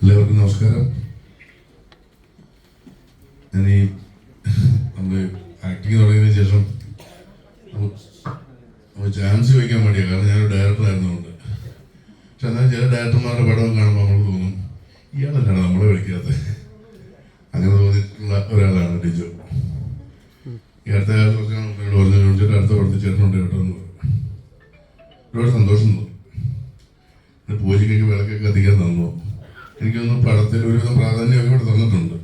എല്ലാവർക്കും നമസ്കാരം. ഞാൻ ഈ നമ്മൾ ആക്ടിങ് തുടങ്ങിയതിന് ശേഷം ചാൻസ് വയ്ക്കാൻ വേണ്ടിയാ. കാരണം ഞാനൊരു ഡയറക്ടർ ആയിരുന്നുകൊണ്ട് പക്ഷെ എന്നാൽ ചില ഡയറക്ടർമാരുടെ പടം കാണുമ്പോൾ നമ്മൾ തോന്നും ഇയാളല്ലാണ് നമ്മളെ വിളിക്കാത്തത് അങ്ങനെ തോന്നിയിട്ടുള്ള ഒരാളാണ് ഡിജോ. ഈ അടുത്ത കാലത്തൊക്കെ എന്നോട് പറഞ്ഞു അടുത്ത പടത്തിൽ ചേട്ടനുണ്ട് കേട്ടോ എന്ന് ഒരുപാട് സന്തോഷം തോന്നി പിന്നെ പൂജയ്ക്കൊക്കെ വിളക്കൊക്കെ അധികം തന്നു എനിക്കൊന്നും പടത്തിൽ ഒരുവിധം പ്രാധാന്യമൊക്കെ ഇവിടെ തന്നിട്ടുണ്ട്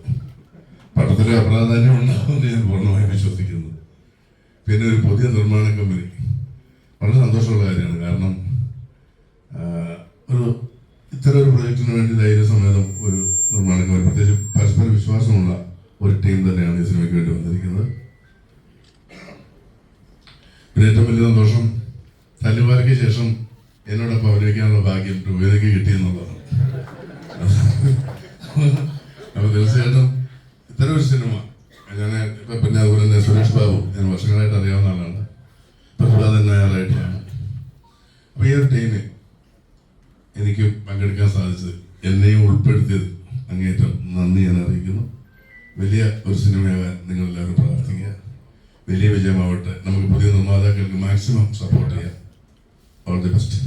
അപ്രാധാന്യം ഉണ്ടാവുമെന്ന് ഞാൻ പൂർണമായും വിശ്വസിക്കുന്നു. പിന്നെ ഒരു പുതിയ നിർമ്മാണ കമ്പനി വളരെ സന്തോഷമുള്ള കാര്യമാണ്. കാരണം ഒരു ഇത്തരം ഒരു പ്രൊജക്റ്റിന് വേണ്ടി ധൈര്യസമേതം ഒരു നിർമ്മാണ കമ്പനി പ്രത്യേകിച്ച് പരസ്പര വിശ്വാസമുള്ള ഒരു ടീം തന്നെയാണ് ഈ സിനിമയ്ക്ക് വേണ്ടി വന്നിരിക്കുന്നത്. പിന്നെ ഏറ്റവും വലിയ സന്തോഷം തല്ലുവാരയ്ക്ക് ശേഷം എന്നോടൊപ്പം അഭിനയിക്കാനുള്ള ഭാഗ്യം രൂപതയ്ക്ക് കിട്ടിയെന്നുള്ളതാണ് അപ്പൊ തീർച്ചയായിട്ടും ഇത്തരം ഒരു സിനിമ ഞാൻ ഇപ്പൊ പിന്നെ അതുപോലെ തന്നെ സുരേഷ് ബാബു ഞാൻ വർഷങ്ങളായിട്ട് അറിയാവുന്ന ആളാണ് പ്രഹ്ലാദൻ നായറായിട്ടാണ് അപ്പൊ ഈ എനിക്ക് പങ്കെടുക്കാൻ സാധിച്ചത്. എന്നെയും ഉൾപ്പെടുത്തിയത് അങ്ങേറ്റം നന്ദി ഞാൻ അറിയിക്കുന്നു. വലിയ ഒരു സിനിമയാകാൻ നിങ്ങൾ എല്ലാവരും പ്രാർത്ഥിക്കുക. വലിയ വിജയമാവട്ടെ. നമുക്ക് പുതിയ നിർമ്മാതാക്കൾക്ക് മാക്സിമം സപ്പോർട്ട് ചെയ്യാം. All the best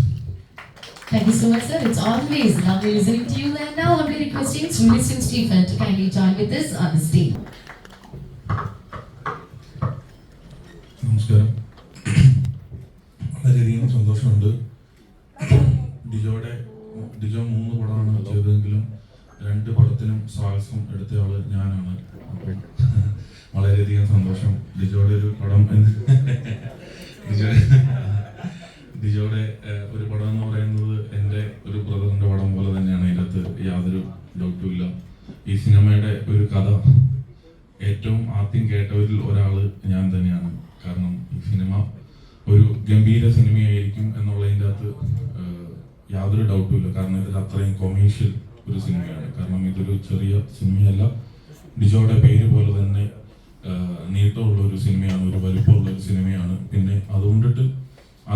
Thank you so much, sir. It's always lovely listening to you. And now I'll be requesting listen Singh Stephen to kindly join with us on the stage. സന്തോഷമുണ്ട്. ഡിജോയുടെ ഡിജോ മൂന്ന് പടമാണ് ചെയ്തതെങ്കിലും രണ്ട് പടത്തിനും സാഹസം എടുത്തയാൾ ഞാനാണ്. വളരെയധികം സന്തോഷം. ഡിജോയുടെ ഒരു പടം എന്ന് ഡിജോ ഡിജോയുടെ ഒരു പടം എന്ന് പറയുന്നത് എന്റെ ഒരു ബ്രദറിന്റെ പടം പോലെ തന്നെയാണ്. അതിനകത്ത് യാതൊരു ഡൗട്ടും ഇല്ല. ഈ സിനിമയുടെ ഒരു കഥ ഏറ്റവും ആദ്യം കേട്ടവരിൽ ഒരാൾ ഞാൻ തന്നെയാണ്. കാരണം ഈ സിനിമ ഒരു ഗംഭീര സിനിമയായിരിക്കും എന്നുള്ളതിന്റെ അകത്ത് യാതൊരു ഡൗട്ടും ഇല്ല. കാരണം ഇത് അത്രയും കൊമേഴ്ഷ്യൽ ഒരു സിനിമയാണ്. കാരണം ഇതൊരു ചെറിയ സിനിമയല്ല. ഡിജോയുടെ പേര് പോലെ തന്നെ നീട്ടമുള്ള ഒരു സിനിമയാണ് ഒരു വലിപ്പമുള്ള ഒരു സിനിമയാണ്. പിന്നെ അതുകൊണ്ടിട്ട്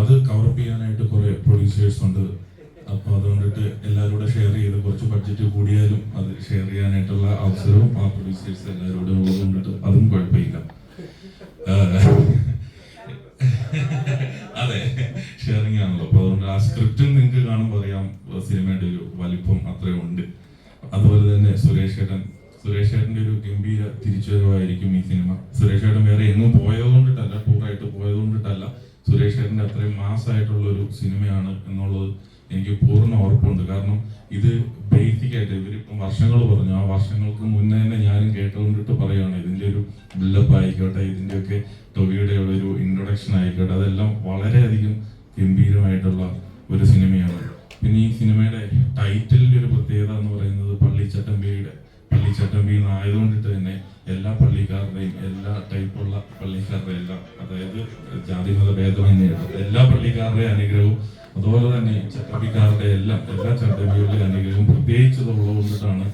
അത് കവറപ്പ് ചെയ്യാനായിട്ട് കുറേ പ്രൊഡ്യൂസേഴ്സ് ഉണ്ട്. അപ്പോൾ അതുകൊണ്ടിട്ട് എല്ലാവരോടും ഷെയർ ചെയ്ത് കുറച്ച് ബഡ്ജറ്റ് കൂടിയാലും അത് ഷെയർ ചെയ്യാനായിട്ടുള്ള അവസരവും ആ പ്രൊഡ്യൂസേഴ്സ് എല്ലാവരോടും ഉള്ളത് അതും കുഴപ്പമില്ല. ഗംഭീര തിരിച്ചുവരവായിരിക്കും ഈ സിനിമ. സുരേഷ് ഏട്ടൻ വേറെ എങ്ങും പോയതുകൊണ്ടിട്ടല്ല ടൂറായിട്ട് പോയതുകൊണ്ടിട്ടല്ല. സുരേഷ് ഏട്ടന്റെ അത്രയും മാസമായിട്ടുള്ള ഒരു സിനിമയാണ് എന്നുള്ളത് എനിക്ക് പൂർണ ഉറപ്പുണ്ട്. കാരണം ഇത് ബേസിക് ആയിട്ട് ഇവരിപ്പം വർഷങ്ങൾ പറഞ്ഞു. ആ വർഷങ്ങൾക്ക് മുന്നേ തന്നെ ഞാനും കേട്ടുകൊണ്ടിട്ട് പറയുകയാണ് ഇതിന്റെ ഒരു ബിൽഡപ്പ് ആയിക്കോട്ടെ ഇതിന്റെയൊക്കെ ടൊവിയുടെ ഒരു ഇൻട്രൊഡക്ഷൻ ആയിക്കോട്ടെ അതെല്ലാം വളരെയധികം ഗംഭീരമായിട്ടുള്ള ഒരു സിനിമയാണ്. എല്ലാ പള്ളിക്കാരുടെയും അനുഗ്രഹവും അതുപോലെ തന്നെ ചട്ടമ്പിക്കാരുടെ എല്ലാം എല്ലാ ചട്ടമ്പികളുടെ അനുഗ്രഹവും പ്രത്യേകിച്ച് ഉള്ളതുകൊണ്ടിട്ടാണ്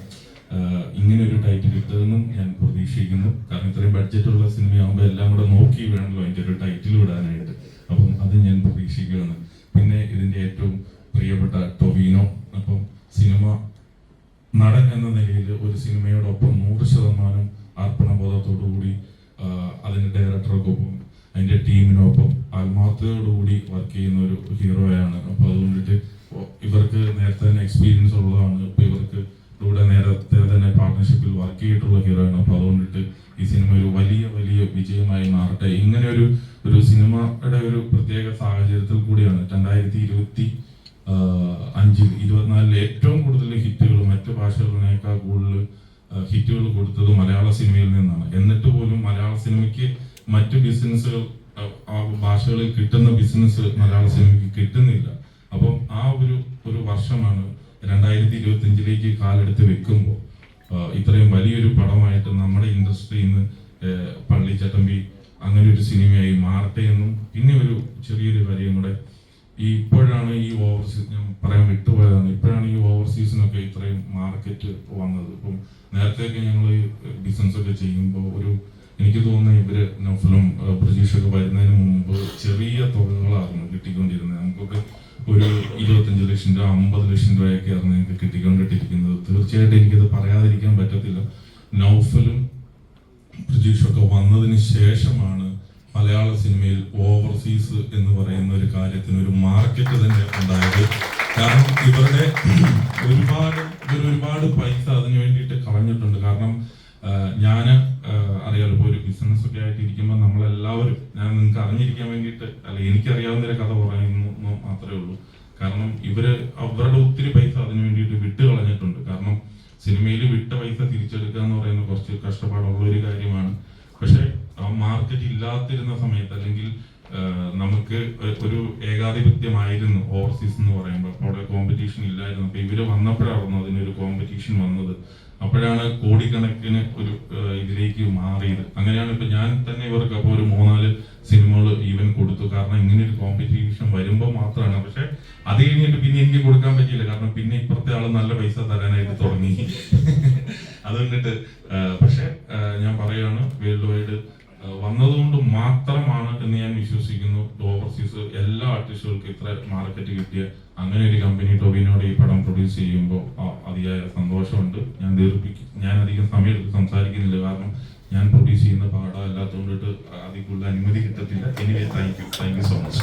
ഇങ്ങനെ ഒരു ടൈറ്റിൽ ഇട്ടതെന്നും ഞാൻ പ്രതീക്ഷിക്കുന്നു. കാരണം ഇത്രയും ബഡ്ജറ്റുള്ള സിനിമയാകുമ്പോൾ എല്ലാം കൂടെ നോക്കി വേണമല്ലോ അതിന്റെ ഒരു ടൈറ്റിൽ വിടാനായിട്ട് അപ്പം അത് ഞാൻ പ്രതീക്ഷിക്കുകയാണ്. പിന്നെ ഇതിന്റെ ഏറ്റവും പ്രിയപ്പെട്ട ടൊവീനോ. അപ്പം സിനിമ നടൻ എന്ന നിലയിൽ ഒരു സിനിമയോടൊപ്പം നൂറ് ശതമാനം അർപ്പണബോധത്തോടു കൂടി അതിന്റെ ഡയറക്ടർക്കൊപ്പം അതിന്റെ ടീമിനൊപ്പം ആത്മാർത്ഥതയോടുകൂടി വർക്ക് ചെയ്യുന്ന ഒരു ഹീറോയാണ് അപ്പോൾ അതുകൊണ്ടിട്ട് ഇവർക്ക് നേരത്തെ തന്നെ എക്സ്പീരിയൻസ് ഉള്ളതാണ്. ഇപ്പൊ ഇവർക്ക് ഇവിടെ നേരത്തെ തന്നെ പാർട്ട്ണർഷിപ്പിൽ വർക്ക് ചെയ്തിട്ടുള്ള ഹീറോയാണ് അപ്പോൾ അപ്പൊ അതുകൊണ്ടിട്ട് ഈ സിനിമ ഒരു വലിയ വലിയ വിജയമായി മാറട്ടെ. ഇങ്ങനെ ഒരു ഒരു സിനിമയുടെ ഒരു പ്രത്യേക സാഹചര്യത്തിൽ കൂടിയാണ് രണ്ടായിരത്തി ഇരുപത്തി അഞ്ചിൽ ഇരുപത്തിനാലിൽ ഏറ്റവും കൂടുതൽ ഹിറ്റുകൾ മറ്റു ഭാഷകളിനേക്കാൾ കൂടുതൽ ഹിറ്റുകൾ കൊടുത്തത് മലയാള സിനിമയിൽ നിന്നാണ്. എന്നിട്ട് പോലും മലയാള സിനിമയ്ക്ക് മറ്റു ബിസിനസ് ഭാഷകളിൽ കിട്ടുന്ന ബിസിനസ് മലയാള സിനിമയ്ക്ക് കിട്ടുന്നില്ല. അപ്പം ആ ഒരു ഒരു വർഷമാണ് രണ്ടായിരത്തി ഇരുപത്തി അഞ്ചിലേക്ക് കാലെടുത്ത് വെക്കുമ്പോൾ ഇത്രയും വലിയൊരു പടമായിട്ട് നമ്മുടെ ഇൻഡസ്ട്രിയിൽ നിന്ന് പള്ളിച്ചട്ടമ്പി അങ്ങനെ ഒരു സിനിമയായി മാറട്ടെ എന്നും പിന്നെ ഒരു ചെറിയൊരു കാര്യം കൂടെ ഈ ഇപ്പോഴാണ് ഈ ഓവർസീസ് ഞാൻ പറയാൻ വിട്ടുപോയതാണ്. ഇപ്പോഴാണ് ഈ ഓവർസീസിനൊക്കെ ഇത്രയും മാർക്കറ്റ് വന്നത്. ഇപ്പം നേരത്തെയൊക്കെ ഞങ്ങൾ ബിസിനസ് ഒക്കെ ചെയ്യുമ്പോൾ ഒരു എനിക്ക് തോന്നുന്നു ഇവർ നൗഫലും പ്രതീക്ഷയൊക്കെ വരുന്നതിന് മുമ്പ് ചെറിയ തുകകളായിരുന്നു കിട്ടിക്കൊണ്ടിരുന്നത്. നമുക്കൊക്കെ ഒരു ഇരുപത്തഞ്ച് ലക്ഷം രൂപ അമ്പത് ലക്ഷം രൂപയൊക്കെ ആയിരുന്നു എനിക്ക് കിട്ടിക്കൊണ്ടിട്ടിരിക്കുന്നത്. തീർച്ചയായിട്ടും എനിക്കത് പറയാതിരിക്കാൻ പറ്റത്തില്ല. നൗഫലും പ്രതീക്ഷയൊക്കെ വന്നതിന് ശേഷമാണ് മലയാള സിനിമയിൽ ഓവർസീസ് എന്ന് പറയുന്ന ഒരു കാര്യത്തിന് ഒരു മാർക്കറ്റ് തന്നെ ഉണ്ടായത്. കാരണം ഇവരുടെ ഒരുപാട് ഇവർ ഒരുപാട് പൈസ അതിന് വേണ്ടിയിട്ട് കളഞ്ഞിട്ടുണ്ട്. കാരണം ഞാൻ അറിയാലോ ഇപ്പോൾ ഒരു ബിസിനസ് ഒക്കെ ആയിട്ട് ഇരിക്കുമ്പോൾ നമ്മളെല്ലാവരും ഞാൻ നിങ്ങൾക്ക് അറിഞ്ഞിരിക്കാൻ വേണ്ടിയിട്ട് അല്ല എനിക്കറിയാവുന്ന ഒരു കഥ പറയുന്നു മാത്രമേ ഉള്ളൂ. കാരണം ഇവർ അവരുടെ ഒത്തിരി പൈസ അതിനു വേണ്ടിയിട്ട് വിട്ട് കളഞ്ഞിട്ടുണ്ട് കാരണം സിനിമയിൽ വിട്ട പൈസ തിരിച്ചെടുക്കുക എന്ന് പറയുന്ന കുറച്ച് കഷ്ടപ്പാടുള്ള ഒരു കാര്യമാണ്. പക്ഷെ ആ മാർക്കറ്റ് ഇല്ലാത്തിരുന്ന സമയത്ത് അല്ലെങ്കിൽ നമുക്ക് ഒരു ഏകാധിപത്യമായിരുന്നു ഓവർസീസ് എന്ന് പറയുമ്പോൾ. അവിടെ കോമ്പറ്റീഷൻ ഇല്ലായിരുന്നു. അപ്പൊ ഇവർ വന്നപ്പോഴായിരുന്നു അതിനൊരു കോമ്പറ്റീഷൻ വന്നത്. അപ്പോഴാണ് കോടിക്കണക്കിന് ഒരു ഇതിലേക്ക് മാറിയത്. അങ്ങനെയാണ് ഇപ്പൊ ഞാൻ തന്നെ ഇവർക്ക് അപ്പോൾ ഒരു മൂന്നാൽ സിനിമകൾ ഈവൻ കൊടുത്തു. കാരണം ഇങ്ങനെ ഒരു കോമ്പറ്റീഷൻ വരുമ്പോൾ മാത്രമാണ്. പക്ഷെ അത് കഴിഞ്ഞിട്ട് പിന്നെ എനിക്ക് കൊടുക്കാൻ പറ്റിയില്ല. കാരണം പിന്നെ ഇപ്പുറത്തെ ആൾ നല്ല പൈസ തരാനായിട്ട് തുടങ്ങി. അത് കണ്ടിട്ട് പക്ഷെ ഞാൻ പറയുകയാണ് വേൾഡ് വൈഡ് വന്നതുകൊണ്ട് മാത്രമാണ് എന്ന് ഞാൻ വിശ്വസിക്കുന്നു. ഓവർസീസ് എല്ലാ ആർട്ടിസ്റ്റുകൾക്കും ഇത്ര മാർക്കറ്റ് കിട്ടിയ അങ്ങനെ ഒരു കമ്പനി ടോബിനോട് ഈ പടം പ്രൊഡ്യൂസ് ചെയ്യുമ്പോൾ അതിയായ സന്തോഷമുണ്ട്. ഞാൻ ദീർഘിക്കും ഞാൻ അധികം സമയം എടുത്ത് സംസാരിക്കുന്നില്ല. കാരണം ഞാൻ പ്രൊഡ്യൂസ് ചെയ്യുന്ന പാഠം അല്ലാത്തതുകൊണ്ടിട്ട് കൂടുതൽ അനുമതി കിട്ടത്തില്ല. Anyway thank you thank you so much